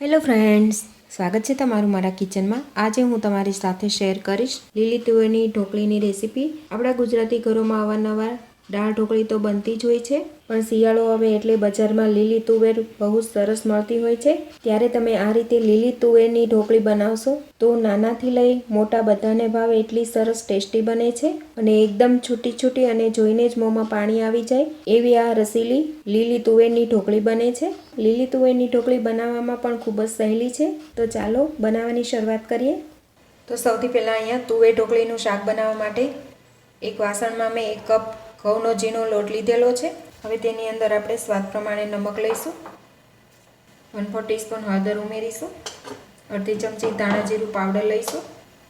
Hello friends સ્વાગત છે તમારું મારા કિચનમાં. આજે હું તમારી સાથે શેર કરીશ લીલી તુવેરની ઢોકળીની રેસીપી. આપણા ગુજરાતી ઘરોમાં અવારનવાર દાળ ઢોકળી તો બનતી જ હોય છે, પણ શિયાળો આવે એટલે બજારમાં લીલી તુવેર બહુ સરસ મળતી હોય છે. ત્યારે તમે આ રીતે લીલી તુવેરની ઢોકળી બનાવશો, તો નાનાથી લઈ મોટા બધાને ભાવે એટલી સરસ ટેસ્ટી બને છે અને એકદમ છૂટી છૂટી અને જોઈને જ મોંમાં પાણી આવી જાય. એવી આ રસીલી લીલી તુવેરની ઢોકળી બને છે. લીલી તુવેરની ઢોકળી બનાવવામાં પણ ખૂબ જ સહેલી છે. તો ચાલો બનાવવાની શરૂઆત કરીએ. તો સૌથી પહેલાં અહીંયા તુવેર ઢોકળીનું શાક બનાવવા માટે એક વાસણમાં મેં એક કપ ઘઉંનો ઝીણો લોટ લીધેલો છે. હવે તેની અંદર આપણે સ્વાદ પ્રમાણે નમક લઈશું. વન ફોર ટીસ્પૂન હળદર ઉમેરીશું. અડધી ચમચી ધાણા જીરું પાવડર લઈશું.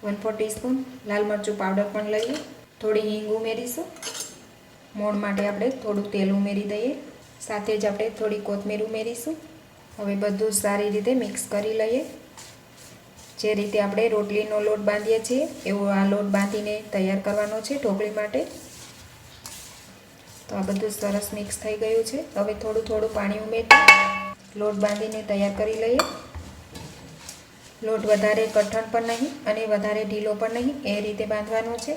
વન ફોર ટીસ્પૂન લાલ મરચું પાવડર પણ લઈએ. થોડી હિંગ ઉમેરીશું. મોણ માટે આપણે થોડું તેલ ઉમેરી દઈએ. સાથે જ આપણે થોડી કોથમીર ઉમેરીશું. હવે બધું સારી રીતે મિક્સ કરી લઈએ. જે રીતે આપણે રોટલીનો લોટ બાંધીએ છીએ, એવો આ લોટ બાંધીને તૈયાર કરવાનો છે ઢોકળી માટે. તો આ બધું સરસ મિક્સ થઈ ગયું છે. હવે થોડું થોડું પાણી ઉમેરી લોટ બાંધીને તૈયાર કરી લઈએ. લોટ વધારે કઠણ પણ નહીં અને વધારે ઢીલો પણ નહીં, એ રીતે બાંધવાનો છે.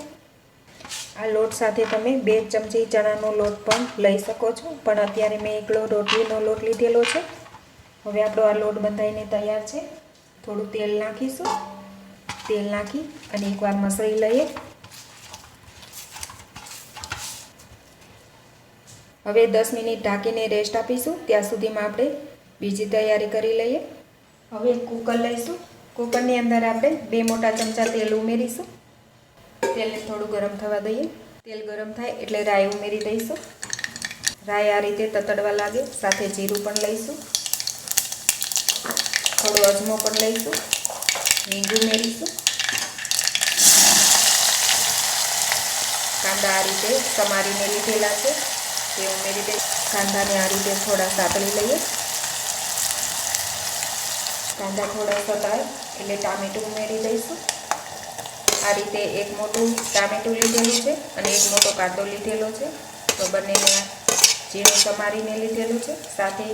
આ લોટ સાથે તમે બે ચમચી ચણાનો લોટ પણ લઈ શકો છો, પણ અત્યારે મેં એકલો રોટલીનો લોટ લીધેલો છે. હવે આપણો આ લોટ બંધાઈને તૈયાર છે. થોડું તેલ નાખીશું. તેલ નાખી અને એકવાર મસળી લઈએ. હવે દસ મિનિટ ઢાંકીને રેસ્ટ આપીશું. ત્યાં સુધીમાં આપણે બીજી તૈયારી કરી લઈએ. હવે કુકર લઈશું. કુકરની અંદર આપણે બે મોટા ચમચા તેલ ઉમેરીશું. તેલને થોડું ગરમ થવા દઈએ. તેલ ગરમ થાય એટલે રાઈ ઉમેરી દઈશું. રાઈ આ રીતે તતડવા લાગે. સાથે જીરું પણ લઈશું. થોડો અજમો પણ લઈશું. હિંગ ઉમેરીશું. કાંદા આ રીતે સમારીને લીધેલા છે. તે ઉમેરી દઈ કાંદાને આ રીતે થોડા સાતળી લઈએ. કાંદા થોડા સતાય એટલે ટામેટું ઉમેરી દઈશું. આ રીતે એક મોટું ટામેટું લીધેલું છે અને એક મોટો કાંદો લીધેલો છે. તો બંનેને ઝીણું સમારીને લીધેલું છે. સાથે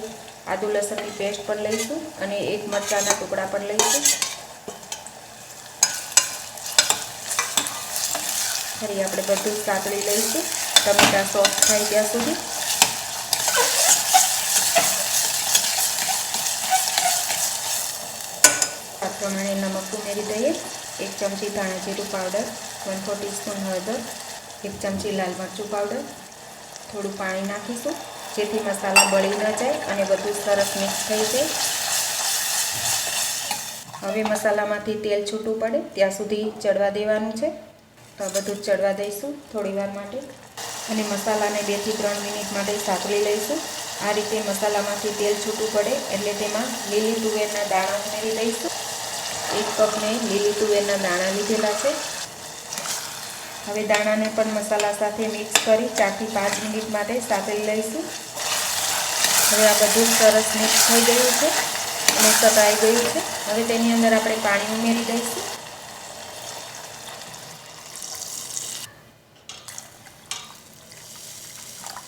આદુ લસણની પેસ્ટ પણ લઈશું અને એક મરચાંના ટુકડા પણ લઈશું. ફરી આપણે બધું સાતળી લઈશું. ટમેટા સોફ્ટ થાય ત્યાં સુધી. આ પ્રમાણે નમક ઉમેરી દઈએ. એક ચમચી ધાણા જીરું પાવડર વન ફોર ટીસ્પૂન હળદર, એક ચમચી લાલ મરચું પાવડર થોડું પાણી નાખીશું, જેથી મસાલા બળી ન જાય અને બધું સરસ મિક્સ થઈ જાય. હવે મસાલામાંથી તેલ છૂટું પડે, ત્યાં સુધી ચડવા દેવાનું છે. તો બધું ચડવા દઈશું થોડી માટે. અને મસાલાને બેથી ત્રણ મિનિટ માટે સાંકળી લઈશું. આ રીતે મસાલામાંથી તેલ છૂટું પડે એટલે તેમાં લીલી તુવેરના દાણા ઉમેરી દઈશું એક કપ મેં લીલી તુવેરના દાણા લીધેલા છે. હવે દાણાને પણ મસાલા સાથે મિક્સ કરી ચારથી પાંચ મિનિટ માટે સાંકળી લઈશું. હવે આ બધું સરસ મિક્સ થઈ ગયું છે અને સતાઈ ગયું છે. હવે તેની અંદર આપણે પાણી ઉમેરી દઈશું.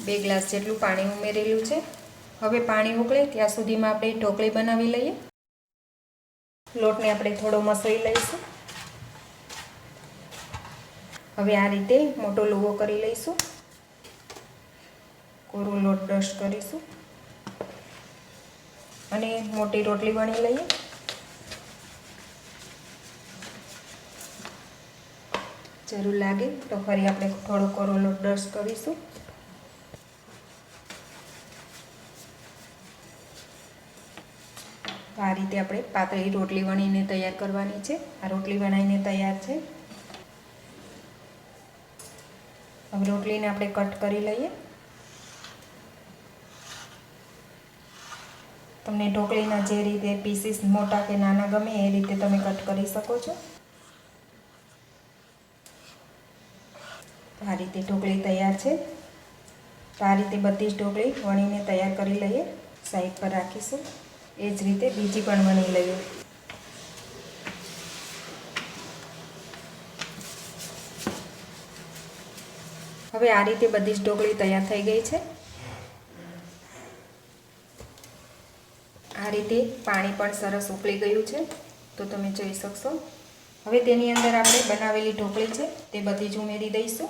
બે ગ્લાસ જેટલું પાણી ઉમેરેલું છે. હવે પાણી ઉકળે ત્યાં સુધીમાં આપણે ઢોકળી બનાવી લઈએ. લોટને આપણે થોડો મસળી લઈશું. હવે આ રીતે મોટો લુવો કરી લઈશું. કોરો લોટ ડસ્ટ કરીશું. અને મોટી રોટલી વણી લઈએ. જરૂર લાગે તો ફરી આપણે થોડો કોરો લોટ ડસ્ટ કરીશું. આ રીતે આપણે પાતળી રોટલી વણીને તૈયાર કરવાની છે. આ રોટલી વણાઈને તૈયાર છે. હવે રોટલીને આપણે કટ કરી લઈએ. તમને ઢોકળીના જે રીતે પીસીસ મોટા કે નાના ગમે એ રીતે તમે કટ કરી શકો છો. આ રીતે ઢોકળી તૈયાર છે. તો આ રીતે બધી જ ઢોકળી વણીને તૈયાર કરી લઈએ. સાઈડ પર રાખીશું. એ જ રીતે બીજી પણ વણી લઈએ હવે આ રીતે બધી જ ઢોકળી તૈયાર થઈ ગઈ છે. આ રીતે પાણી પણ સરસ ઉકળી ગયું છે, તો તમે જોઈ શકશો. હવે તેની અંદર આપણે બનાવેલી ઢોકળી છે, તે બધી જ ઉમેરી દઈશું.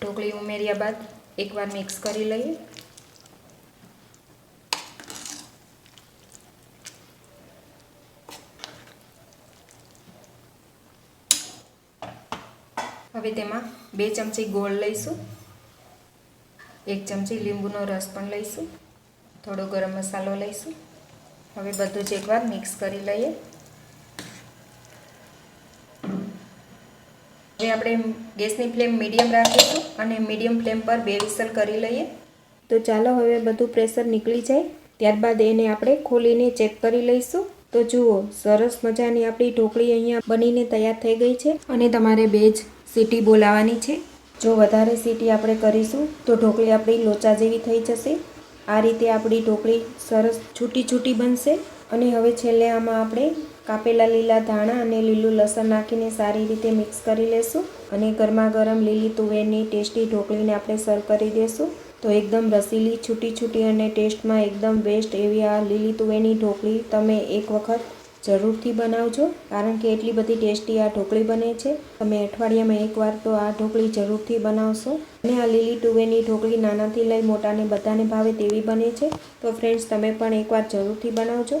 ઢોકળી ઉમેર્યા બાદ એકવાર મિક્સ કરી લઈએ. હવે તેમાં બે ચમચી ગોળ લઈશું. એક ચમચી લીંબુનો રસ પણ લઈશું. થોડો ગરમ મસાલો લઈશું. હવે બધું જ એકવાર મિક્સ કરી લઈએ. હવે આપણે ગેસની ફ્લેમ મીડિયમ રાખીશું અને મીડિયમ ફ્લેમ પર બે વિસલ કરી લઈએ. તો ચાલો હવે બધું પ્રેશર નીકળી જાય. ત્યારબાદ એને આપણે ખોલીને ચેક કરી લઈશું. તો જુઓ, સરસ મજાની આપણી ઢોકળી અહીંયા બનીને તૈયાર થઈ ગઈ છે અને તમારે બે જ સીટી બોલાવવાની છે. જો વધારે સીટી આપણે કરીશું, તો ઢોકળી આપણી લોચા જેવી થઈ જશે. આ રીતે આપણી ઢોકળી સરસ છૂટી છૂટી બનશે. અને હવે છેલ્લે આમાં આપણે કાપેલા લીલા ધાણા અને લીલું લસણ નાખીને સારી રીતે મિક્સ કરી લેશું અને ગરમા ગરમ લીલી તુવેરની ટેસ્ટી ઢોકળીને આપણે સર્વ કરી દેશું. તો એકદમ રસીલી, છૂટી છૂટી અને ટેસ્ટમાં એકદમ બેસ્ટ એવી આ લીલી તુવેરની ઢોકળી તમે એક વખત જરૂરથી બનાવજો, કારણ કે એટલી બધી ટેસ્ટી આ ઢોકળી બને છે. તમે અઠવાડિયામાં એકવાર તો આ ઢોકળી જરૂરથી બનાવશો. અને આ લીલી તુવેરની ઢોકળી નાનાથી લઈ મોટાને બધાને ભાવે તેવી બને છે. તો ફ્રેન્ડ્સ તમે પણ એકવાર જરૂરથી બનાવજો.